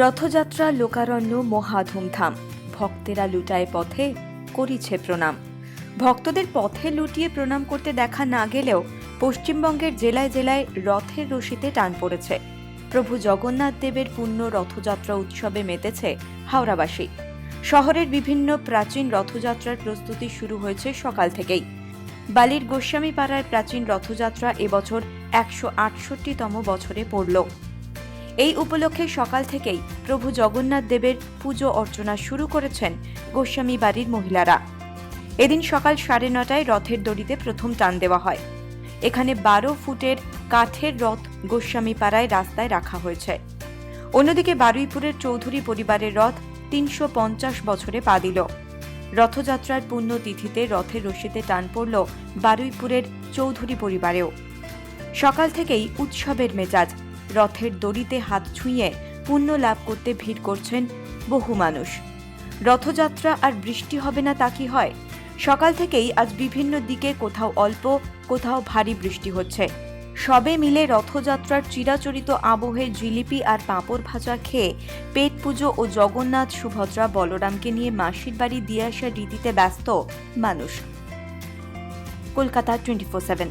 রথযাত্রা, লোকারণ্য, মহা ধুমধাম। ভক্তেরা লুটায় পথে করিছে প্রণাম। ভক্তদের পথে লুটিয়ে প্রণাম করতে দেখা না গেলেও পশ্চিমবঙ্গের জেলায় জেলায় রথের রশিতে টান পড়েছে। প্রভু জগন্নাথ দেবের পূর্ণ রথযাত্রা উৎসবে মেতেছে হাওড়াবাসী। শহরের বিভিন্ন প্রাচীন রথযাত্রার প্রস্তুতি শুরু হয়েছে সকাল থেকেই। বালির গোস্বামী পাড়ার প্রাচীন রথযাত্রা এবছর একশো আটষট্টিতম বছরে পড়ল। এই উপলক্ষে সকাল থেকেই প্রভু জগন্নাথ দেবের পুজো অর্চনা শুরু করেছেন গোস্বামী বাড়ির মহিলারা। এদিন সকাল সাড়ে নটায় রথের দড়িতে প্রথম টান দেওয়া হয়। এখানে বারো ফুটের কাঠের রথ গোস্বামী পাড়ায় রাস্তায় রাখা হয়েছে। অন্যদিকে বারুইপুরের চৌধুরী পরিবারের রথ তিনশো পঞ্চাশ বছরে পা দিল। রথযাত্রার পুণ্যতিথিতে রথের রশিতে টান পড়ল বারুইপুরের চৌধুরী পরিবারেও। সকাল থেকেই উৎসবের মেজাজ রথের দড়িতে হাত ছুঁয়ে পুণ্য লাভ করতে ভিড় করছেন বহু মানুষ। রথযাত্রা আর বৃষ্টি হবে না তা কি হয়? সকাল থেকেই আজ বিভিন্ন দিকে কোথাও অল্প, কোথাও ভারী বৃষ্টি হচ্ছে। সবে মিলে রথযাত্রার চিরাচরিত আবহে জিলিপি আর পাঁপড় ভাজা খেয়ে পেট পুজো ও জগন্নাথ সুভদ্রা বলরামকে নিয়ে মাসির বাড়ি দিয়ে আসা রীতিতে ব্যস্ত মানুষ। Kolkata twenty four seven